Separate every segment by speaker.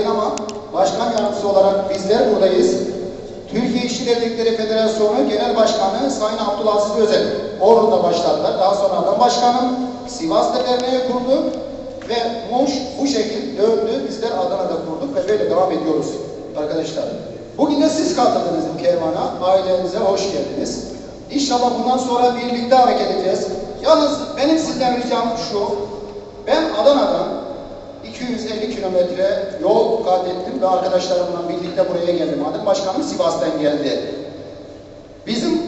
Speaker 1: Ama başkan yardımcısı olarak bizler buradayız. Türkiye İşçi Devletleri Federasyonu Genel Başkanı Sayın Abdülaziz Özel. Orada başladılar. Daha sonra adam başkanım Sivas'ta derneği kurdu ve Muş bu şekil döndü. Bizler Adana'da kurduk ve böyle devam ediyoruz arkadaşlar. Bugün de siz katıldınız bu kervana. Ailenize hoş geldiniz. İnşallah bundan sonra birlikte hareket edeceğiz. Yalnız benim sizden ricam şu. Ben Adana'dan 250 kilometre yol kat ettim ve arkadaşlarımla birlikte buraya geldim. Adım başkanım Sivas'tan geldi. Bizim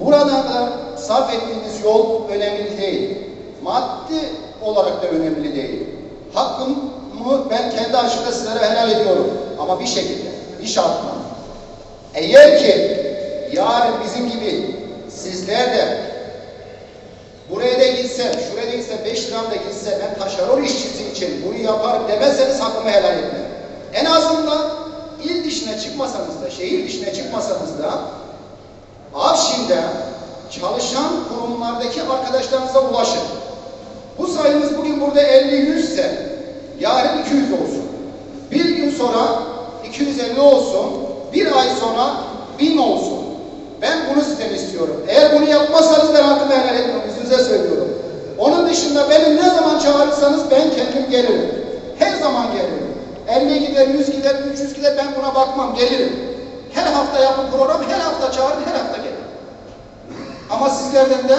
Speaker 1: burada da sarf ettiğimiz yol önemli değil. Maddi olarak da önemli değil. Hakkımı ben kendi açımda sizlere helal ediyorum. Ama bir şekilde, bir şartla. Eğer ki yarın bizim gibi sizler de Buraya da gitse, şuraya da gitse, 5 liram da gitse, ben taşeron işçisi için bunu yaparım demezseniz hakkımı helal etmem. En azından il dışına çıkmasanız da, şehir dışına çıkmasanız da Afşin'de çalışan kurumlardaki arkadaşlarınıza ulaşın. Bu sayımız bugün burada 50-100 ise yarın 200 olsun. Bir gün sonra 250 olsun, bir ay sonra 1000 olsun. Ben bunu sizden istiyorum. Eğer bunu yapmazsanız ben hakkımı helal etmem. Yüzünüze söylüyorum. Onun dışında beni kendim gelirim. Her zaman gelirim. 50 gider, 100 gider, 300 gider ben buna bakmam. Gelirim. Her hafta yapın program, her hafta çağırın, her hafta gelin. Ama sizlerden de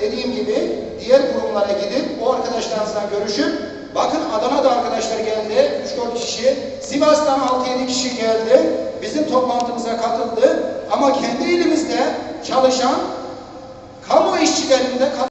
Speaker 1: dediğim gibi diğer kurumlara gidip o arkadaşlarınızla görüşüp bakın Adana'da arkadaşlar geldi 3-4 kişi Sivas'tan 6-7 kişi geldi bizim toplantımıza katıldı ama kendi ilimizde çalışan kamu işçilerinde